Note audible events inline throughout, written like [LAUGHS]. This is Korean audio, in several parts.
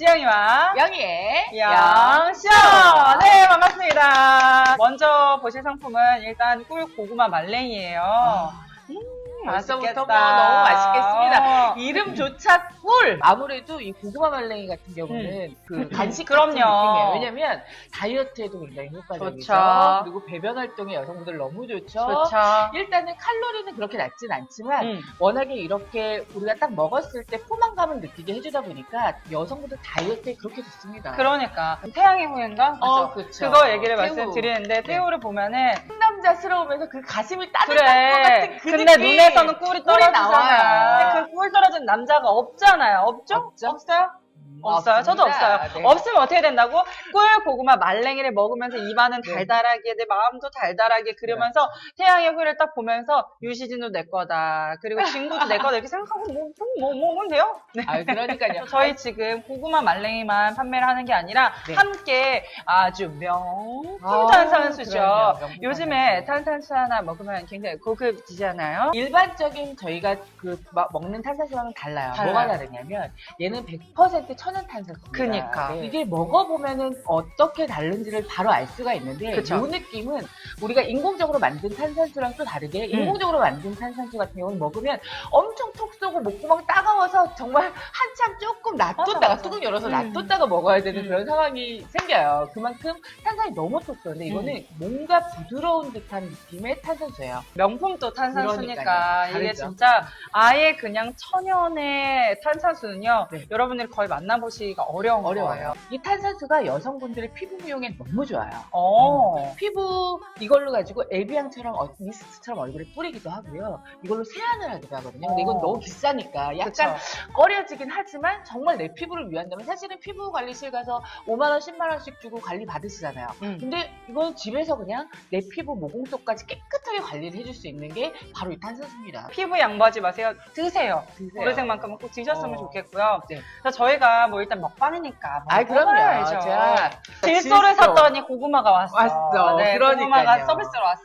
지영이와 영희의 영쇼! 네, 반갑습니다. 먼저 보실 상품은 일단 꿀 고구마 말랭이에요. 음, 벌써부터 뭐 맛있겠다. 너무 맛있겠습니다. 어. 이름조차 꿀! 아무래도 이 고구마 말랭이 같은 경우는 그 간식 같은 음. 그럼요. 느낌이에요. 왜냐면 다이어트에도 굉장히 효과적이죠. 좋죠. 그리고 배변 활동에 여성분들 너무 좋죠. 좋죠. 일단은 칼로리는 그렇게 낮진 않지만 음. 워낙에 이렇게 우리가 딱 먹었을 때 포만감을 느끼게 해주다 보니까 여성분들 다이어트에 그렇게 좋습니다. 그러니까 태양의 후예인가? 어, 그죠? 그쵸. 그거 얘기를 태우. 말씀드리는데 태우를 보면은 상남자스러우면서 그 가슴이 따뜻할 것 같은 그래. 그 근데 느낌. 눈에 서는 꿀이 떨어지잖아. 나와요. 근데 그 꿀 떨어진 남자가 없잖아요. 없죠? 없죠. 없어요? 음, 없어요. 저도 없습니다. 없어요. 네. 없으면 어떻게 된다고? 꿀 고구마 말랭이를 먹으면서 입안은 네. 달달하게 내 마음도 달달하게 그러면서 태양의 후예를 딱 보면서 유시진도 내 거다. 그리고 친구도 내 거다. 이렇게 생각하고 뭐, 뭐, 뭐, 먹으면 돼요. 네. 아, 그러니까요. [LAUGHS] 저희 지금 고구마 말랭이만 판매를 하는 게 아니라 네. 함께 아주 명품 아, 탄산수죠. 그럼요. 명품 요즘에 탄산수. 탄산수 하나 먹으면 굉장히 고급지잖아요. 일반적인 저희가 그 마- 먹는 탄산수랑은 달라요. 달라요. 뭐가 다르냐면 얘는 100%천 연 탄산수입니다. 그니까. 이게 먹어보면은 어떻게 다른지를 바로 알 수가 있는데 그쵸. 이 느낌은 우리가 인공적으로 만든 탄산수랑 또 다르게 음. 인공적으로 만든 탄산수 같은 경우는 먹으면 엄청 톡 쏘고 목구멍 따가워서 정말 한참 조금 놔뒀다가 맞아. 뚜껑 열어서 음. 놔뒀다가 먹어야 되는 음. 그런 상황이 생겨요. 그만큼 탄산이 너무 톡 쏘는데 이거는 뭔가 부드러운 듯한 느낌의 탄산수예요. 명품 또 탄산수니까 그러니까요. 이게 다르죠. 진짜 아예 그냥 천연의 탄산수는요 네. 여러분들이 거의 만나 보시기가 어려운 거예요. 어려워요. 이 탄산수가 여성분들의 피부 미용에 너무 좋아요. 어. 피부 이걸로 가지고 에비앙처럼 어- 미스트처럼 얼굴에 뿌리기도 하고요. 이걸로 세안을 하기도 하거든요. 근데 이건 어. 너무 비싸니까 약간. 꺼려지긴 하지만 정말 내 피부를 위한다면 사실은 피부 관리실 가서 5만 원, 10만 원씩 주고 관리 받으시잖아요. 음. 근데 이건 집에서 그냥 내 피부 모공속까지 깨끗하게 관리를 해줄 수 있는 게 바로 이 탄산수입니다. 피부 양보하지 마세요. 드세요. 드세요. 어르신만큼은 꼭 드셨으면 어. 좋겠고요. 네. 그래서 저희가 뭐 일단 먹방이니까 아이, 그럼요. 먹어야죠. 자, 질소를 질소. 샀더니 고구마가 왔어. 왔어. 네, 그러니까요. 고구마가 서비스로 왔어.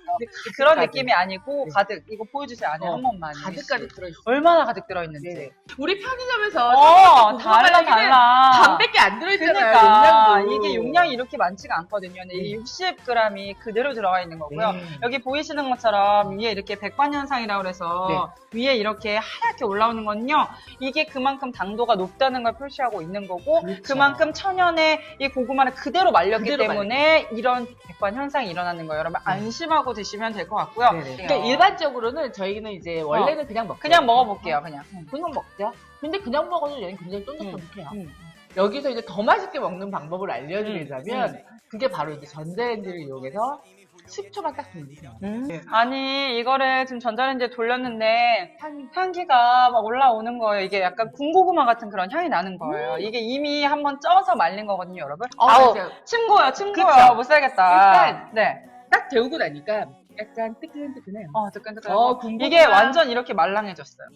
그런 가득. 느낌이 아니고 네. 가득. 이거 보여주세요. 안에 어, 한 번만. 가득 가득 들어있어요. 얼마나 가득 들어있는지. 네. 우리 편의점에서 어, 고구마 달라. 반밖에 안 들어있잖아요. 그러니까 이게 용량이 이렇게 많지가 않거든요. 근데 이게 네. 60g이 그대로 들어가 있는 거고요. 네. 여기 보이시는 것처럼 위에 이렇게 백반현상이라고 그래서 위에 이렇게 하얗게 올라오는 건요. 이게 그만큼 당도가 높다는 걸 표시하고 있는 거고 그렇죠. 그만큼 천연의 이 고구마를 그대로 말렸기 그대로 때문에 이런 백반 현상이 일어나는 거예요. 여러분 안심하고 드시면 될 것 같고요. 그러니까 일반적으로는 저희는 이제 원래는 그냥 먹죠. 그냥 먹어볼게요. 그냥. 그냥 먹죠. 근데 그냥 먹어도 얘는 굉장히 쫀득쫀득해요. 음. 여기서 이제 더 맛있게 먹는 방법을 알려드리자면 음. 그게 바로 이제 전자레인지를 이용해서 10초만 딱 돌리세요. 네. 아니 이거를 지금 전자레인지에 돌렸는데 향, 향기가 막 올라오는 거예요. 이게 약간 군고구마 같은 그런 향이 나는 거예요. 이게 이미 한번 쪄서 말린 거거든요, 여러분. 어, 아우 맞아요. 침 고요, 침 그쵸? 고요. 못 살겠다. 일단 네. 딱 데우고 나니까 약간 뜨끈뜨끈해요. 어, 뜨끈뜨끈. 어. 이게 완전 이렇게 말랑해졌어요.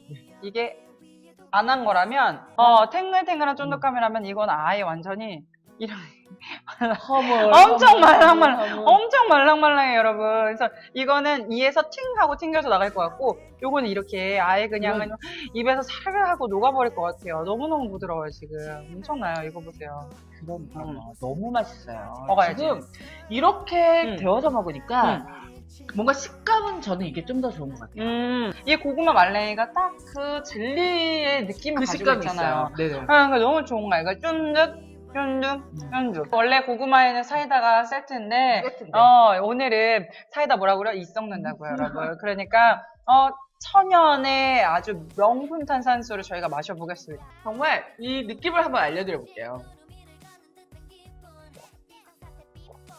이게 안 한 거라면 어 탱글탱글한 쫀득함이라면 이건 아예 완전히 이런 허물. [LAUGHS] 엄청 말랑말랑 허물. 엄청 말랑말랑해요 여러분 그래서 이거는 이에서 팅 하고 튕겨서 나갈 것 같고 요거는 이렇게 아예 그냥 입에서 사르르 하고 녹아버릴 것 같아요 너무너무 부드러워요 지금 엄청나요 이거 보세요 그러니까 음. 너무 맛있어요. 먹어야지. 지금 이렇게 음. 데워서 먹으니까 뭔가 식감은 저는 이게 좀 더 좋은 것 같아요. 음, 이 고구마 말랭이가 딱 그 젤리의 느낌을 그 가지고 식감이 있잖아요 있어요. 네네. 아, 그러니까 너무 좋은 거야. 이거 쫀득, 쫀득, 쫀득. 원래 고구마에는 사이다가 세트인데, 세트인데. 어, 오늘은 사이다 뭐라고 그래요? 이 썩는다고요, 여러분. [LAUGHS] 그러니까, 어, 천연의 아주 명품 탄산수를 저희가 마셔보겠습니다. 정말 이 느낌을 한번 알려드려 볼게요.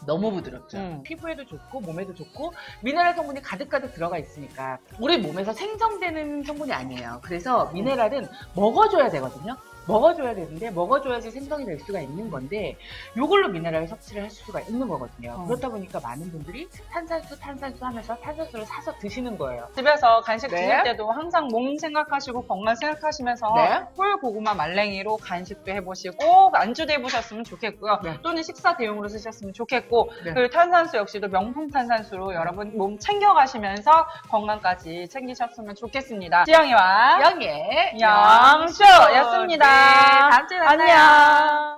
너무 부드럽죠. 음. 피부에도 좋고 몸에도 좋고 미네랄 성분이 가득가득 들어가 있으니까 우리 몸에서 생성되는 성분이 아니에요. 그래서 미네랄은 먹어줘야 되거든요. 먹어줘야 되는데 먹어줘야지 생성이 될 수가 있는 건데 이걸로 미네랄 섭취를 할 수가 있는 거거든요. 어. 그렇다 보니까 많은 분들이 탄산수 탄산수 하면서 탄산수를 사서 드시는 거예요. 집에서 간식 네. 드실 때도 항상 몸 생각하시고 건강 생각하시면서 네. 꿀 고구마 말랭이로 간식도 해보시고 안주도 해보셨으면 좋겠고요. 네. 또는 식사 대용으로 쓰셨으면 좋겠고 네. 그리고 탄산수 역시도 명품 탄산수로 여러분 몸 챙겨가시면서 건강까지 챙기셨으면 좋겠습니다. 지영이와 영예 영쇼였습니다. 네, 다음 주에 만나요. 안녕.